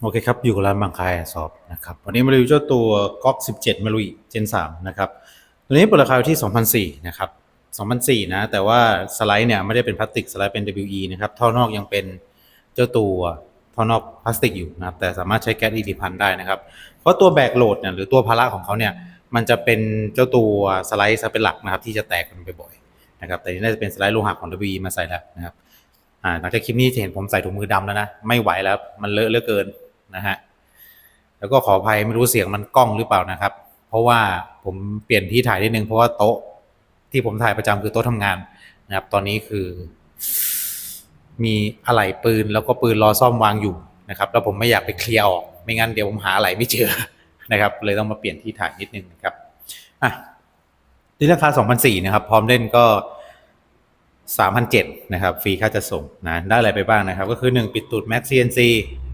โอเคครับ อยู่กับร้านบางคายสอบนะครับ วันนี้มารีวิวเจ้าตัว GOG 17 m a l u i Gen 3นะครับ ตัวนี้เปิดราคาอยู่ที่2,004นะครับ2,004นะ แต่ว่าสไลด์เนี่ยไม่ได้เป็นพลาสติก สไลด์เป็น WE นะครับ ท่อนอกยังเป็นเจ้าตัวท่อนอกพลาสติกอยู่นะครับ แต่สามารถใช้แก๊สอีดิพันได้นะครับ เพราะตัวแบกโหลดเนี่ยหรือตัวภาระของเขาเนี่ย มันจะเป็นเจ้าตัวสไลด์ซะเป็นหลักนะครับที่จะแตกกันบ่อยๆนะครับ แต่นี่น่าจะเป็นสไลด์โลหะของ WE มาใส่แล้วนะครับ อ่าหลังจากคลิปนี้จะเห็นผมใส่ถุงมือดำแล้วนะ ไม่ไหวแล้ว มันเลอะเหลือเกินนะฮะ แล้วก็ขออภัยไม่รู้เสียงมันกล้องหรือเปล่านะครับ เพราะว่าผมเปลี่ยนที่ถ่ายนิดนึงเพราะว่าโต๊ะที่ผมถ่ายประจำคือโต๊ะทำงานนะครับ ตอนนี้คือ มีอะไหล่ปืนแล้วก็ปืนรอซ่อมวางอยู่นะครับ แล้วผมไม่อยากไปเคลียร์ออก ไม่งั้นเดี๋ยวผมหาอะไหล่ไม่เจอนะครับ เลยต้องมาเปลี่ยนที่ถ่ายนิดนึงนะครับอะที่ราคา2,004นะครับ พร้อมเล่นก็ 3,007นะครับฟรีค่าจะส่งนะได้อะไรไปบ้างนะครับ ก็คือ 1 ปิดตูด Max CNC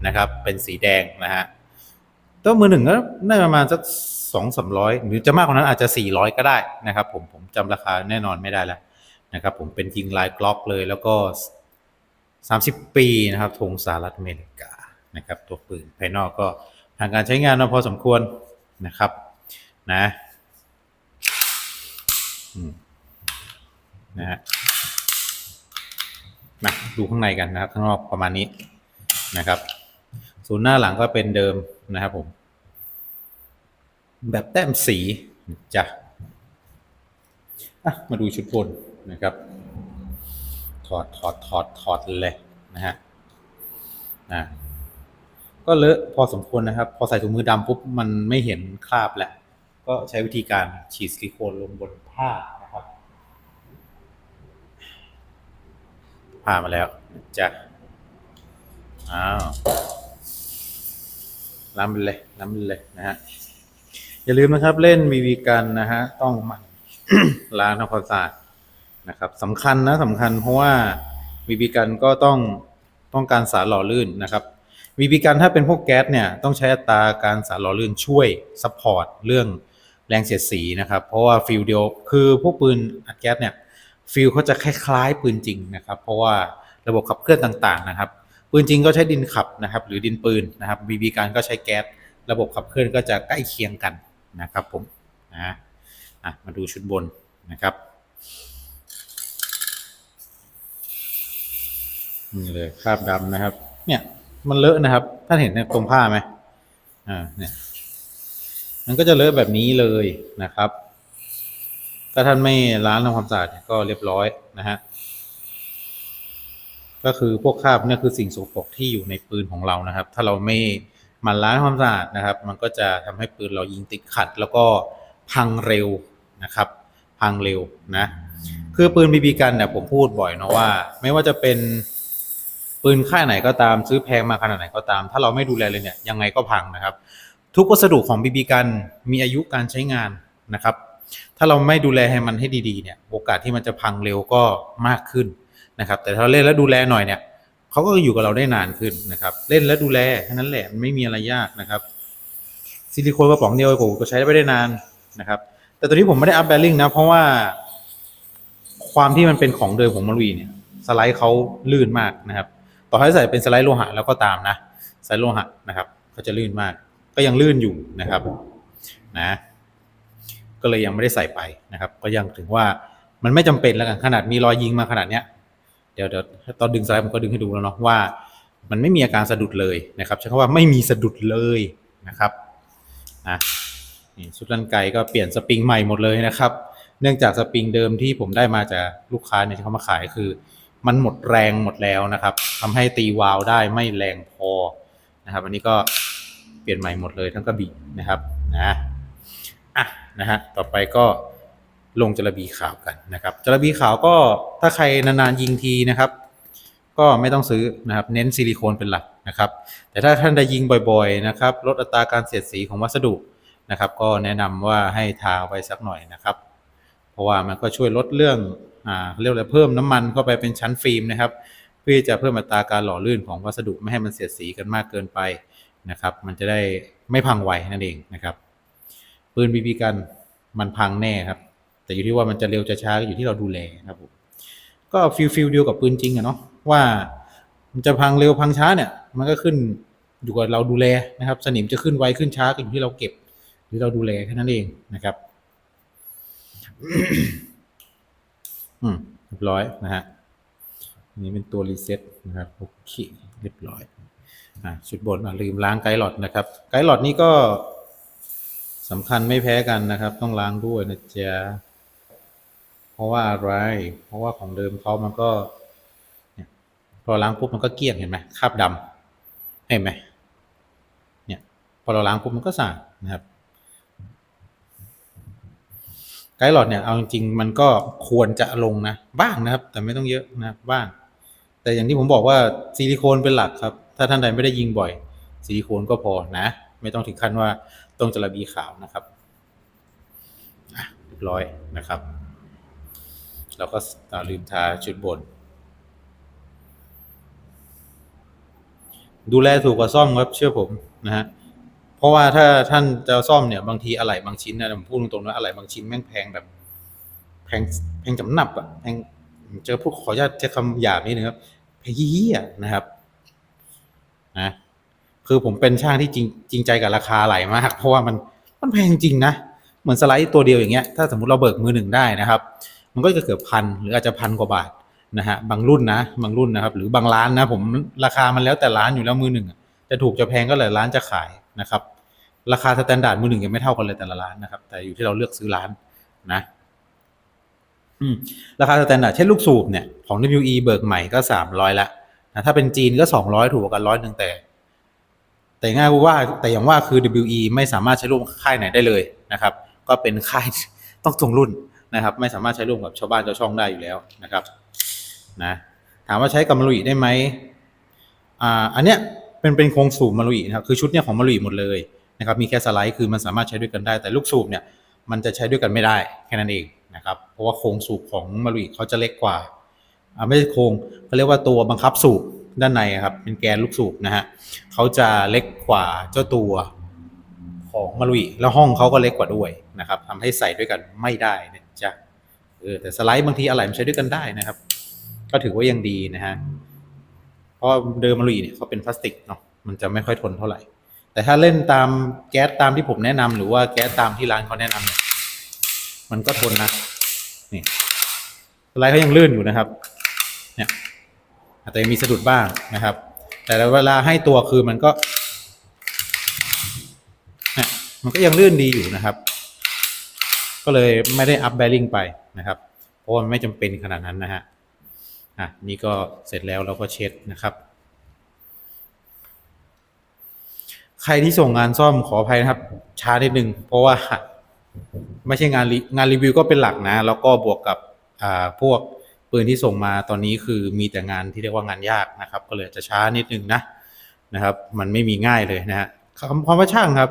นะครับเป็นสีแดงนะฮะตัวมือหนึ่งก็ได้ประมาณสักสองสามร้อยหรือจะมากกว่านั้นอาจจะสี่ร้อยก็ได้นะครับ ผมผมจำราคาแน่นอนไม่ได้แล้วนะครับผมเป็นยิงลายกล็อกเลยแล้วก็สามสิบปีนะครับธงสหรัฐอเมริกานะครับตัวปืนภายนอกก็ทางการใช้งานาพอสมควรนะครับนะนะฮะ ดูข้างในกันนะครับ ข้างนอกประมาณนี้นะครับ ศูนย์หน้าหลังก็เป็นเดิมนะครับผม แบบแต้มสีจ้ะมาดูชุดบนนะครับ ถอดถอดถอดถอดเลยนะฮะอะก็เลอะพอสมควรนะครับ พอใส่ถุงมือดำปุ๊บมันไม่เห็นคราบแหล้วก็ใช้วิธีการฉีดซิลิโคนลงบนผ้านะครับ ผ้ามาแล้วจ้ะอ้าวล้ำเลยล้ำเลยนะฮะอย่าลืมนะครับเล่นวีวีกันนะฮะต้องมันล้างทำความสะอาดนะครับสำคัญนะสำคัญเพราะว่าวีวีกันก็ต้องต้องการสารหล่อลื่นนะครับวีวีกันถ้าเป็นพวกแก๊สเนี่ยต้องใช้อัตราการสารหล่อลื่นช่วยซัพพอร์ตเรื่องแรงเสียดสีนะครับ เพราะว่าฟิลเดียวคือพวกปืนอัดแก๊สเนี่ย ฟิลเขาจะคล้ายๆปืนจริงนะครับ เพราะว่าระบบขับเคลื่อนต่างๆนะครับ ปืนจริงก็ใช้ดินขับนะครับ หรือดินปืนนะครับบีบีการก็ใช้แก๊สระบบขับเคลื่อนก็จะใกล้เคียงกันนะครับผมนะอะมาดูชุดบนนะครับนี่เลยคราบดำนะครับ เนี่ยมันเลอะนะครับท่านเห็นตรงผ้าไหมอ่าเนี่ยมันก็จะเลอะแบบนี้เลยนะครับ ถ้าท่านไม่ล้างทำความสะอาดก็เรียบร้อยนะฮะก็คือพวกคราบเนี่ยคือสิ่งสกปรกที่อยู่ในปืนของเรานะครับ ถ้าเราไม่มันล้างความสะอาดนะครับ มันก็จะทำให้ปืนเรายิงติดขัด แล้วก็พังเร็วนะครับ พังเร็วนะคือปืนบีบีกันเนี่ยผมพูดบ่อยนะว่า ไม่ว่าจะเป็นปืนค่ายไหนก็ตามซื้อแพงมาขนาดไหนก็ตาม ถ้าเราไม่ดูแลเลยเนี่ยยังไงก็พังนะครับ ทุกวัสดุของบีบีกันมีอายุการใช้งานนะครับ ถ้าเราไม่ดูแลให้มันให้ดีๆเนี่ยโอกาสที่มันจะพังเร็วก็มากขึ้นนะครับ แต่ถ้าเล่นแล้วดูแลหน่อยเนี่ยเขาก็อยู่กับเราได้นานขึ้นนะครับ เล่นแล้วดูแลแค่นั้นแหละมันไม่มีอะไรยากนะครับซิลิโคนกระป๋องเดียวผมก็ใช้ได้ไม่ได้นานนะครับ แต่ตัวนี้ผมไม่ได้อัพแบริ่งนะ เพราะว่า ความที่มันเป็นของเดิมของมารุยเนี่ย สไลด์เขาลื่นมากนะครับ ต่อให้ใส่เป็นสไลด์โลหะแล้วก็ตามนะสไลด์โลหะนะครับเขาจะลื่นมาก ก็ยังลื่นอยู่นะครับ นะ ก็เลยยังไม่ได้ใส่ไปนะครับ ก็ยังถึงว่ามันไม่จำเป็นแล้วกันขนาดมีรอยยิงมาขนาดเนี้ยเดี๋ยวเดี๋ยวตอนดึงสไลด์ผมก็ดึงให้ดูแล้วเนาะว่า มันไม่มีอาการสะดุดเลยนะครับใช้คำว่าไม่มีสะดุดเลยนะครับนะนี่ชุดลันไกก็เปลี่ยนสปริงใหม่หมดเลยนะครับ เนื่องจากสปริงเดิมที่ผมได้มาจากลูกค้าเนี่ยที่เขามาขายคือ มันหมดแรงหมดแล้วนะครับทำให้ตีวาล์วได้ไม่แรงพอนะครับ อันนี้ก็เปลี่ยนใหม่หมดเลยทั้งกระบี่นะครับนะ อะนะฮะต่อไปก็ลงจระบีขาวกันนะครับจระบีขาวก็ถ้าใครนานๆยิงทีนะครับ ก็ไม่ต้องซื้อนะครับ เน้นซิลิโคนเป็นหลักนะครับ แต่ถ้าท่านได้ยิงบ่อยๆนะครับ ลดอัตราการเสียดสีของวัสดุนะครับ ก็แนะนำว่าให้ทาไว้สักหน่อยนะครับ เพราะว่ามันก็ช่วยลดเรื่องอ่าเรียกอะไรเพิ่มน้ำมันเข้าไปเป็นชั้นฟิล์มนะครับ เพื่อจะเพิ่มอัตราการหล่อลื่นของวัสดุไม่ให้มันเสียดสีกันมากเกินไปนะครับ มันจะได้ไม่พังไวนั่นเองนะครับ ปืนบีบีกันมันพังแน่ครับ แต่อยู่ที่ว่ามันจะเร็วจะช้าก็อยู่ที่เราดูแลนะครับผมก็ฟิลฟิลเดียวกับปืนจริงอะเนาะว่ามันจะพังเร็วพังช้าเนี่ย มันก็ขึ้นอยู่กับเราดูแลนะครับ สนิมจะขึ้นไวขึ้นช้าก็อยู่ที่เราเก็บ หรือเราดูแลแค่นั้นเองนะครับ อืมเรียบร้อยนะฮะอันนี้เป็นตัวรีเซ็ตนะครับโอเคเรียบร้อยอะชุดบนอะลืมล้างไกด์หลอดนะครับ ไกด์หลอดนี่ก็ สำคัญไม่แพ้กันนะครับ ต้องล้างด้วยนะจ๊ะเพราะว่าอะไร เพราะว่าของเดิมเขามันก็พอล้างปุ๊บมันก็เกลี้ยงเห็นไหมคราบดำเห็นไหมเนี่ยพอเราล้างปุ๊บมันก็สะอาดนะครับไกด์หลอดเนี่ยเอาจริงๆมันก็ควรจะลงนะบ้างนะครับ แต่ไม่ต้องเยอะนะบบ้าง แต่อย่างที่ผมบอกว่าซิลิโคนเป็นหลักครับ ถ้าท่านใดไม่ได้ยิงบ่อยซิลิโคนก็พอนะ ไม่ต้องถึงขั้นว่า ต้องจระบีขาวนะครับเรียบร้อยนะครับ เราก็อ่าลืมทาชุดบน ดูแลถูกกว่าซ่อมครับเชื่อผมนะฮะเพราะว่าถ้าท่านจะซ่อมเนี่ยบางทีอะไหล่บางชิ้นนะผมพูดตรงๆนะอะไหล่บางชิ้นแม่งแพงแบบแพงแพงจำหนับอะแพงเจอพูดขออนุญาตใช้คำหยาบนิดนึงครับแพงยี่อะนะครับนะ คือผมเป็นช่างที่จริงจริงใจกับราคาไหลมาก เพราะว่ามันมันแพงจริงนะ เหมือนสไลด์ตัวเดียวอย่างเงี้ย ถ้าสมมติเราเบิกมือหนึ่งได้นะครับ มันก็จะเกือบพันหรืออาจจะพันกว่าบาทนะฮะ บางรุ่นนะ บางรุ่นนะครับ หรือบางร้านนะ ผมราคามันแล้วแต่ร้านอยู่แล้วมือหนึ่งจะถูกจะแพงก็เลยร้านจะขายนะครับ ราคาสแตนดาร์ดมือหนึ่งยังไม่เท่ากันเลยแต่ละร้านนะครับ แต่อยู่ที่เราเลือกซื้อร้านนะราคาสแตนดาร์ดเช่นลูกสูบเนี่ยของ WE เบิกใหม่ก็สามร้อยละนะถ้าเป็นจีนก็สองร้อยถูกกว่ากันร้อยหนึ่งแต่ แต่ง่ายว่าแต่อย่างว่าคือ WE ไม่สามารถใช้ร่วมกับค่ายไหนได้เลยนะครับ ก็เป็นค่ายต้องตรงรุ่นนะครับ ไม่สามารถใช้ร่วมกับชาวบ้านชาวช่องได้อยู่แล้วนะครับนะถามว่าใช้กับมารุอิได้ไหมอ่าอันเนี้ยเป็นเป็นโครงสูบมารุอินะครับคือชุดเนี้ยของมารุอิหมดเลยนะครับมีแค่สไลด์คือมันสามารถใช้ด้วยกันได้ แต่ลูกสูบเนี่ยมันจะใช้ด้วยกันไม่ได้แค่นั้นเองนะครับเพราะว่าโครงสูบของมารุอิเขาจะเล็กกว่าอ่าไม่ใช่โครงเขาเรียกว่าตัวบังคับสูบ ด้านในครับเป็นแกนลูกสูบนะฮะเขาจะเล็กกว่าเจ้าตัวของมารุอิแล้วห้องเขาก็เล็กกว่าด้วยนะครับทำให้ใส่ด้วยกันไม่ได้นะจ๊ะเออแต่สไลด์บางทีอะไรมันใช้ด้วยกันได้นะครับ ก็ถือว่ายังดีนะฮะเพราะเดิมมารุอิเนี่ยเขาเป็นพลาสติกเนาะมันจะไม่ค่อยทนเท่าไหร่ แต่ถ้าเล่นตามแก๊สตามที่ผมแนะนำหรือว่าแก๊สตามที่ร้านเขาแนะนำเนี่ยมันก็ทนนะนี่สไลด์เขายังลื่นอยู่นะครับ เนี่ย อาจจะมีสะดุดบ้างนะครับ แต่เวลาให้ตัวคือมันก็มันก็ยังลื่นดีอยู่นะครับ ก็เลยไม่ได้อัพแบริ่งไปนะครับ เพราะว่ามันไม่จำเป็นขนาดนั้นนะฮะอะนี่ก็เสร็จแล้วเราก็เช็ดนะครับ ใครที่ส่งงานซ่อมขออภัยนะครับ ช้านิดนึงเพราะว่าไม่ใช่งานรีงานรีวิวก็เป็นหลักนะ แล้วก็บวกกับอ่าพวก ปืนที่ส่งมาตอนนี้คือมีแต่งานที่เรียกว่างานยากนะครับ ก็เลยจะช้านิดนึงนะนะครับ มันไม่มีง่ายเลยนะฮะคำความว่าช่างครับ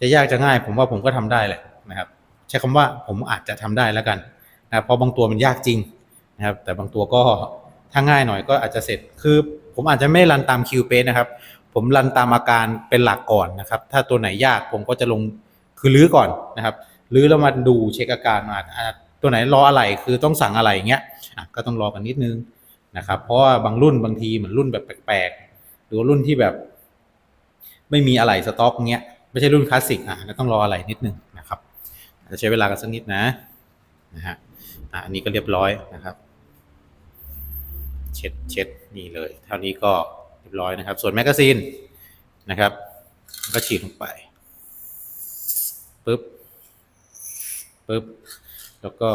จะยากจะง่าย ผมว่าผมก็ทำได้แหละนะครับ ใช้คำว่าผมอาจจะทำได้แล้วกันนะครับเพราะบางตัวมันยากจริงนะครับ แต่บางตัวก็ถ้าง่ายหน่อยก็อาจจะเสร็จคือผมอาจจะไม่รันตามคิวเปนะครับ ผมรันตามอาการเป็นหลักก่อนนะครับ ถ้าตัวไหนยากผมก็จะลงคือรื้อก่อนนะครับรื้อแล้วมาดูเช็คอาการอะอะ ตัวไหนรออะไรคือต้องสั่งอะไรอย่างเงี้ยก็ต้องรอกันนิดนึงนะครับ เพราะว่าบางรุ่นบางทีเหมือนรุ่นแบบแปลกๆหรือรุ่นที่แบบ ไม่มีอะไรสต็อกเงี้ยไม่ใช่รุ่นคลาสสิกอะก็ต้องรออะไรนิดนึงนะครับจะใช้เวลากันสักนิดนะนะฮะอะอันนี้ก็เรียบร้อยนะครับ เช็ดเช็ดนี่เลย เท่านี้ก็เรียบร้อยนะครับ ส่วนแมกกาซีนนะครับ ก็ฉีดลงไปปึ๊บปึ๊บ แล้วก็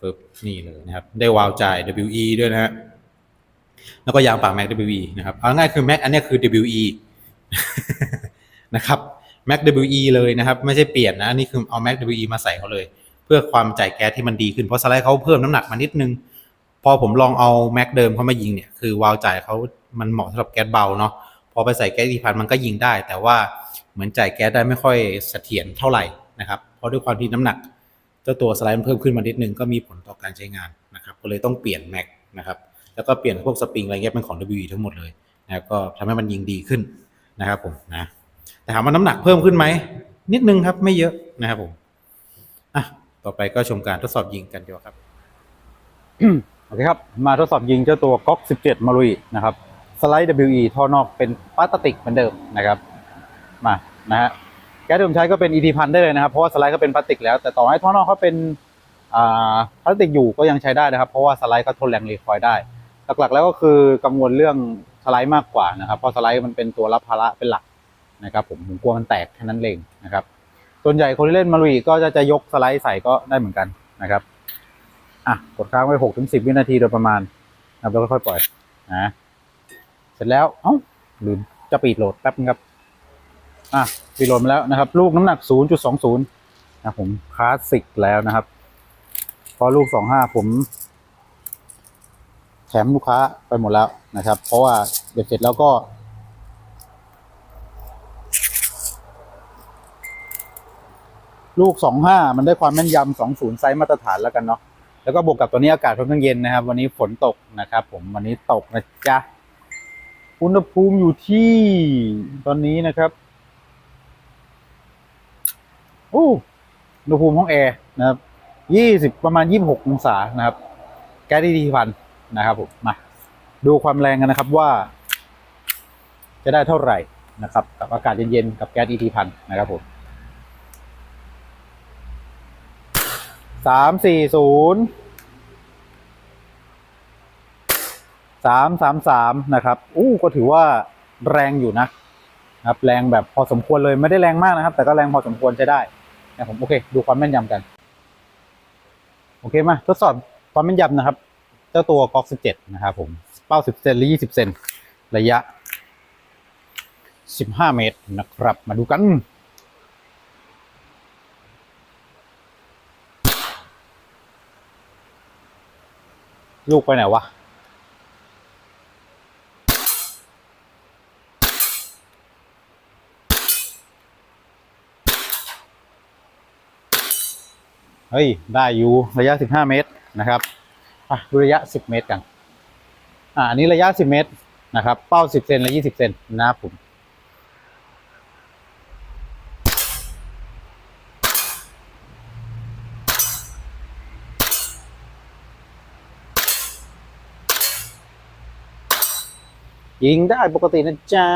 ปึ๊บนี่เลยนะครับ ได้วาล์วจ่าย WE ด้วยนะฮะแล้วก็ยางปากแม็ก WE นะครับเอาง่ายคือแม็กอันนี้คือ WE นะครับ Mac WE เลยนะครับ ไม่ใช่เปลี่ยนนะนี่คือเอา Mac WE มาใส่เขาเลย เพื่อความจ่ายแก๊สที่มันดีขึ้นเพราะสไลด์เขาเพิ่มน้ำหนักมานิดนึง พอผมลองเอา Mac เดิมเข้ามายิงเนี่ยคือวาล์วจ่ายเขามันเหมาะสำหรับแก๊สเบาเนาะพอไปใส่แก๊สอีพันมันก็ยิงได้ แต่ว่าเหมือนจ่ายแก๊สได้ไม่ค่อยเสถียรเท่าไหร่นะครับเพราะด้วยความที่น้ำหนัก เจ้าตัวสไลด์มันเพิ่มขึ้นมานิดนึงก็มีผลต่อการใช้งานนะครับก็เลยต้องเปลี่ยน Mac นะครับแล้วก็เปลี่ยนพวกสปริงอะไรเงี้ยเป็นของ WE ทั้งหมดเลยนะครับก็ทำให้มันยิงดีขึ้นนะครับผมนะแต่ถามว่าน้ำหนักเพิ่มขึ้นไหมนิดนึงครับไม่เยอะนะครับผมอะต่อไปก็ชมการทดสอบยิงกันดีกว่าครับโอเคครับ มาทดสอบยิงเจ้าตัวก๊อก 17 มารุยนะครับ สไลด์ WE ท่อนอกเป็นพลาสติกเหมือนเดิมนะครับ มานะฮะ แก๊สที่ผมใช้ก็เป็น ET พันได้เลยนะครับ เพราะว่าสไลด์ก็เป็นพลาสติกแล้ว แต่ต่อให้ท่อนอกเขาเป็นพลาสติกอยู่ก็ยังใช้ได้นะครับ เพราะว่าสไลด์ก็ทนแรงรีคอยได้ หลักๆแล้วก็คือกังวลเรื่องสไลด์มากกว่านะครับเพราะสไลด์มันเป็นตัวรับภาระเป็นหลักนะครับผมผมกลัวมันแตกแค่นั้นเองนะครับส่วนใหญ่คนที่เล่นมาลุยก็จะจะยกสไลด์ใส่ก็ได้เหมือนกันนะครับอะกดค้างไว้หกถึงสิบวินาทีโดยประมาณนะครับแล้วค่อยปล่อยนะเสร็จแล้วเอ้าลืมจะปีดโหลดแป๊บนึงครับ อะปีดโหลดมาแล้วนะครับ ลูกน้ำหนัก 0.20นะผมคลาสสิกแล้วนะครับ พอลูก 25 ผม แถมลูกค้าไปหมดแล้วนะครับ เพราะว่าเบ็ดเสร็จแล้วก็ ลูก 25 มันได้ความแม่นยำ20 ไซส์มาตรฐานแล้วกันเนาะแล้วก็บวกกับตัวนี้อากาศค่อนข้างเย็นนะครับ วันนี้ฝนตกนะครับ ผมวันนี้ตกนะจ๊ะอุณหภูมิอยู่ที่ตอนนี้นะครับ โอ้อุณหภูมิห้องแอร์นะครับ20ประมาณ26องศานะครับ แก๊สดีพันนะครับผมมาดูความแรงกันนะครับว่า จะได้เท่าไหร่นะครับ กับอากาศเย็นๆกับแก๊ส ET พันนะครับผมสามสี่ศูนย์สามสามสามนะครับอู้ก็ถือว่าแรงอยู่นะนะ ครับ แรงแบบพอสมควรเลยไม่ได้แรงมากนะครับ แต่ก็แรงพอสมควรใช้ได้ นะผมโอเค ดูความแม่นยำกัน โอเคมาทดสอบความแม่นยำนะครับ เจ้าตัวก๊อก17นะครับผมเป้า10เซนหรือ20เซนระยะ15เมตรนะครับ มาดูกันลูกไปไหนวะ เฮ้ย ได้อยู่ระยะ 15 เมตรนะครับอะดูระยะ 10 เมตรกันอ่าอันนี้ระยะ 10 เมตรนะครับ เป้า 10เซนและ 20เซนนะครับผมยิงได้ปกตินะจ๊ะ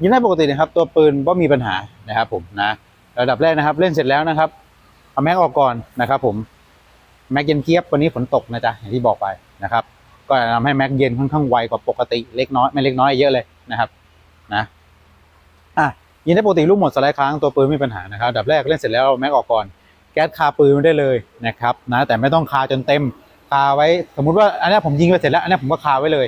ยิงได้ปกตินะครับ ตัวปืนว่มีปัญหานะครับผมนะ ระดับแรกนะครับ เล่นเสร็จแล้วนะครับ เอาแม็กออกก่อนนะครับผมแม็กเย็นเกียบวันนี้ฝนตกนะจ๊ะอย่างที่บอกไปนะครับ ก็ทำให้แม็กเย็นค่อนข้างไวกว่าปกติเล็กน้อยไม่เล็กน้อยเยอะเลยนะครับนะอะยิงได้ปกติลูกหมดสไลด์ค้างตัวปืนไม่มีปัญหานะครับดับแรกเล่นเสร็จแล้วแม็กออกก่อน แก๊สคาปืนไม่ได้เลยนะครับนะแต่ไม่ต้องคาจนเต็มคาไว้สมมุติว่าอันนี้ผมยิงไปเสร็จแล้วอันนี้ผมก็คาไว้เลย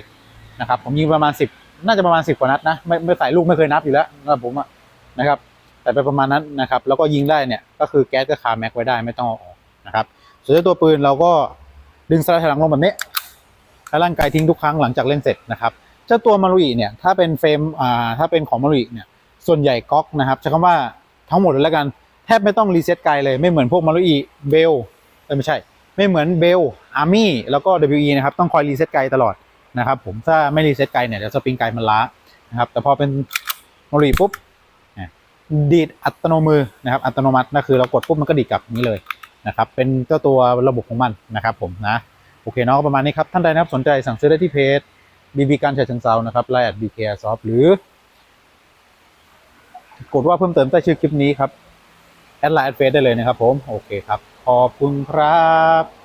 นะครับผมยิงประมาณสิบน่าจะประมาณสิบกว่านัดนะไม่ไม่ใส่ลูกไม่เคยนับอยู่แล้วสำหรับผมอะนะครับ แต่ไปประมาณนั้นนะครับแล้วก็ยิงได้เนี่ยก็คือแก๊สก็คาแม็กไว้ได้ไม่ต้องเอาออกนะครับส่วนเจ้าตัวปืนเราก็ดึงสไลด์ถอยหลังลงแบบนี้แล้วร่างกายทิ้งทุกครั้งหลังจากเล่นเสร็จนะครับเจ้าตัวมารุอิเนี่ยถ้าเป็นเฟรมอ่าถ้าเป็นของมารุอิเนี่ยส่วนใหญ่ก๊อกนะครับใช้คำว่าทั้งหมดเลยแล้วกันแทบไม่ต้องรีเซ็ตไกลเลยไม่เหมือนพวกมารุอิเบลเอ้ยไม่ใช่ ไม่เหมือนเบลอาร์มี่แล้วก็ WE นะครับต้องคอยรีเซ็ตไกลตลอดนะครับผมถ้าไม่รีเซ็ตไกลเนี่ยเดี๋ยวสปริงไกลมันล้านะครับแต่พอเป็นมารุอิปุ๊บ ดีดอัตโนมือนะครับอัตโนมัตินั่นคือเรากดปุ๊บมันก็ดีดกลับนี้เลยนะครับเป็นเจ้าตัวระบบของมันนะครับผมนะโอเคเนาะประมาณนี้ครับ ท่านใดนะครับสนใจสั่งซื้อได้ที่เพจบีบีการเชิงเซานะครับไลน์แอดบีเคซอฟหรือ กดว่าเพิ่มเติมใต้ชื่อคลิปนี้ครับ แอดไลน์แอดเฟซได้เลยนะครับผม โอเคครับ ขอบคุณครับ